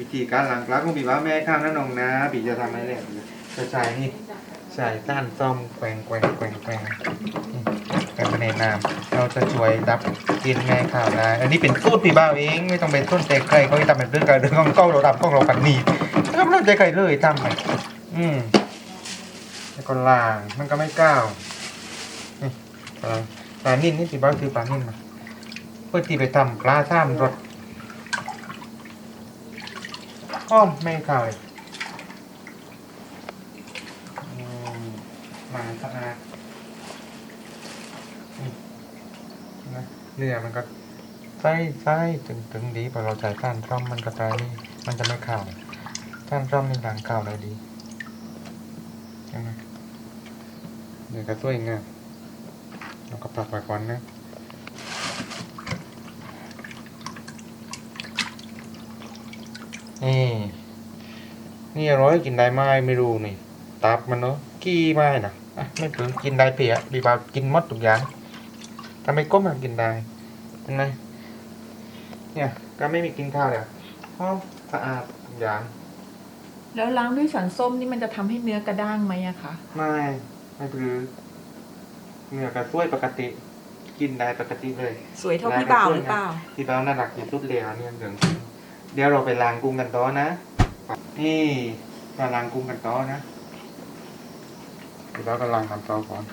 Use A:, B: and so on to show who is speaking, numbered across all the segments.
A: วิธีการหล้างปลาของพี่บ้าแม่ข้ามนั่นองนะพี่จะทำให้เลยจะใส่นี่ใส่ต้านซ่อมแกว่งแกว่งแกว่งแกว่งนี่แกว่งไปในน้ำเราจะช่วยดับกลินแม่ข้าวได้อันนี้เป็นสูตรพี่บ้าเองไม่ต้องเป็นต้นใจใครเขาจะทำแบบเรื่องการเรื่องของเก้าเราทำของเรากันนี่ไม่ต้องต้นใจใครเลยทำไปอืมแล้วก็ล้างมันก็ไม่ก้าวนี่ปลาปลานิ่นนี่พี่บ้าซื้อปลานิ่นมาเพื่อที่ไปทำปลาท่ามรส อ้อมไม่เข้าเลยมาสะอาดนะเนื้อมันก็ไส้ไส้ถึงถึงดีพอเราใส่ท่านร่อมมันก็จะนี่มันจะไม่เข้าท่านร่อมนี่หลังเข้าได้ดีใช่ไหมเดี๋ยวก็สวยงามเราก็ปักไว้ก่อนนะ นี่ นี่อร่อยกินได้ไหมไม่รู้นี่ ตับมันเนาะกี้ไม้นะอะไม่ถึงกินได้เปียบีบากินหมดทุกอย่างถ้าไม่ก้มมันกินได้เห็นไหมเนี่ยก็ไม่มีกินข้าวเลยห้องสะอาดทุกอย่าง
B: แล้วล้างด้วยสันส้มนี่มันจะทำให้เนื้อกระด้างไหมอะคะ
A: ไม่ไม่ปรือเนื้อกระช่วยปกติ กินได้ปกติเลย
B: สวยเท่าพี่บ่าวหรือเปล่า
A: ที่เราน่ารักที่สุดเลยอะเนี่ยเหลืองจริง เดี๋ยวเราไปล้างกุ้งกันต่อนะ นี่มาล้างกุ้งกันต่อนะเดี๋ยวเราก็ล้างน้ำต่อก่อน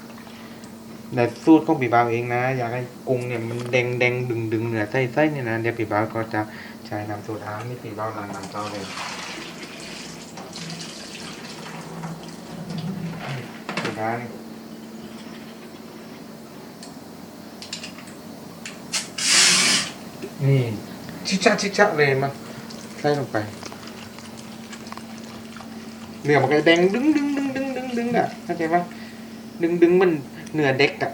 A: ในสูตรของปีบ่าวเองนะ อยากให้กุ้งเนี่ยมันแดงแดงดึงดึงๆเหนือไส้ไส้เนี่ยนะเดี๋ยวปีบ่าวก็จะใช้น้ำโซดานี่ปีบ่าวล้างน้ำต่อเลยโซดานี่นี่ชิชะชิชะเลยมัน ใส่ลงไป เนื้อมันก็แดงดึงดึงดึงดึงดึงดึงอะเข้าใจปะดึงดึงมันเนื้อเด็กอะ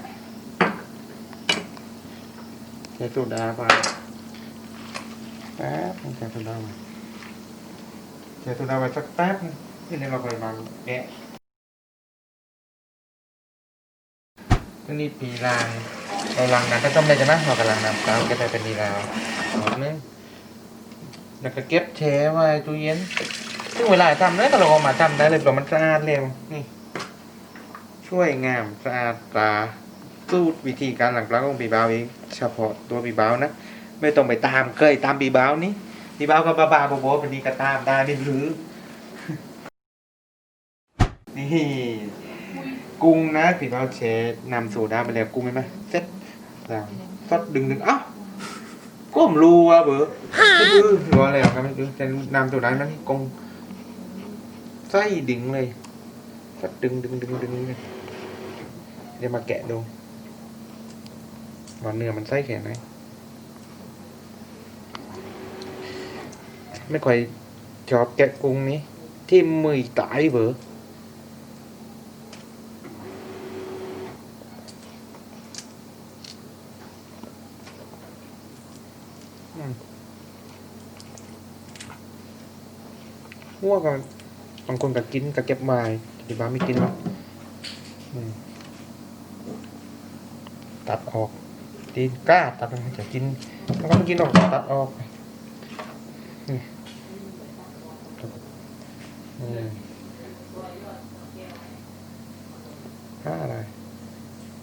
A: ใส่โซดาไปแป๊บนึงใส่โซดาไปใส่โซดาไปสักแป๊บที่นี่เราไปมาแกะก็นี่ปีลางเราลังน้ำก็ต้มได้ใช่ไหมเรากำลังน้ำเปล่าก็ได้เป็นปีลางหอมนึง แล้วก็เก็บแช่ไว้ตู้เย็น ซึ่งเวลาทำเนี่ยก็เราเอามาทำได้เลยเพราะมันสะอาดเร็วนี่ ช่วยงามสะอาดปลาสูตรวิธีการหลังปลาของปีบาวเองเฉพาะตัวปีบาวนะ ไม่ต้องไปตามเคยตามปีบาวนี้ปีบาวก็บ้าบ้าๆบอๆเป็นดีก็ตามได้ไม่หรือ นี่กุ้งนะปีบาวแช่นำโซดาไปแล้วกุ้งไหมไหมเซ็ตแล้วซดดึงดึงเอ้า ก้มรูอะเบอก็คือรัวแล้วครับไม่รู้จะนำโซดามันนี่กงไส้ดึงเลยซดดึงดึงดึงดึงเลยเดี๋ยวมาแกะดูว่าเนื้อมันไส้แค่ไหนไม่ค่อยชอบแกะกุ้งนี้ที่มือตายเบอ หัวก็บางคนก็กินก็เก็บไมาที่บ้านไม่กินหรอกตัดออกตีนกล้าตัดมันจะกินมันก็ไม่กินหรอกตัดออกนี่ถ้าอะไร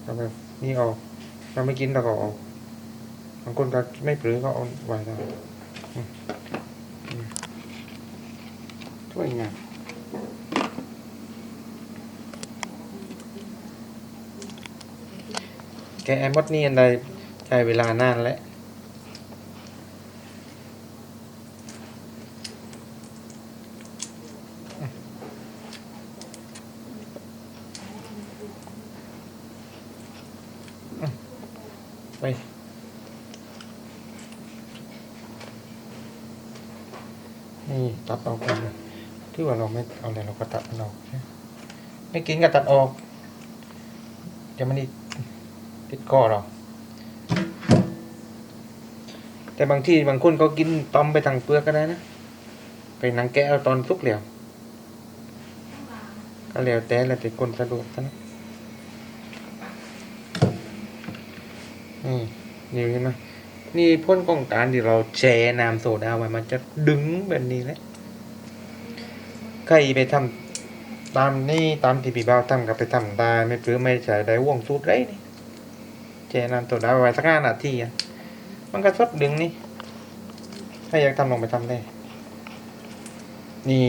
A: เอาไปนี่ออกเราไม่กินเราก็ออกบางคนก็ไม่ปรือก็เอาไว้ได้ สวยงามแกะมดนี่อันใดใช้เวลานานแล้วไปนี่ตัดออกกันเลย ที่ว่าเราไม่เอาอะไรเราก็ตัดมันออกไม่กินก็ตัดออกจะไม่ได้ติดคอเราแต่บางที่บางคนก็กินต้อมไปทางเปลือกก็ได้นะไปนังแกะเอาตอนสุกแล้วก็แล้วแต่แล้วแต่คนสะดวกนะนี่นี่เห็นไหมนี่พ่นของการที่เราแช่น้ำโซดาไว้มันจะดึงแบบนี้แหละ ใครไปทำตามนี่ตามที่พี่บ่าวทำก็ไปทำได้ไม่ปรือไม่ใช่ได้ว่องสูตรไรนี่แช่น้ำโซดาไว้สักห้านาทีอะมันก็สดดึงนี่ ถ้าอยากทำลงไปทำได้ นี่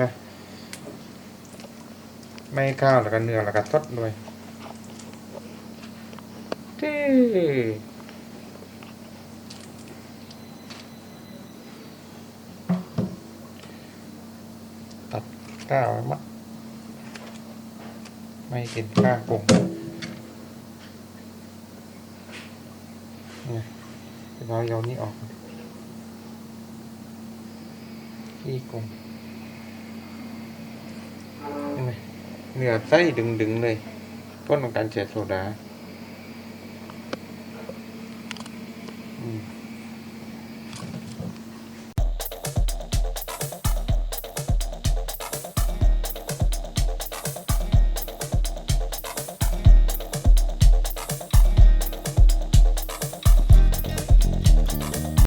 A: นะไม่ข้าวแล้วก็เนื้อแล้วก็สดด้วยที่ ตัดก้าวไว้มัดไม่กินข้าวปรุงเนี่ยเดี๋ยวเราเอานี่ออกขี้กรุงเห็นไหมเนื้อไส้ดึงๆเลย ต้นของการเสียโซดา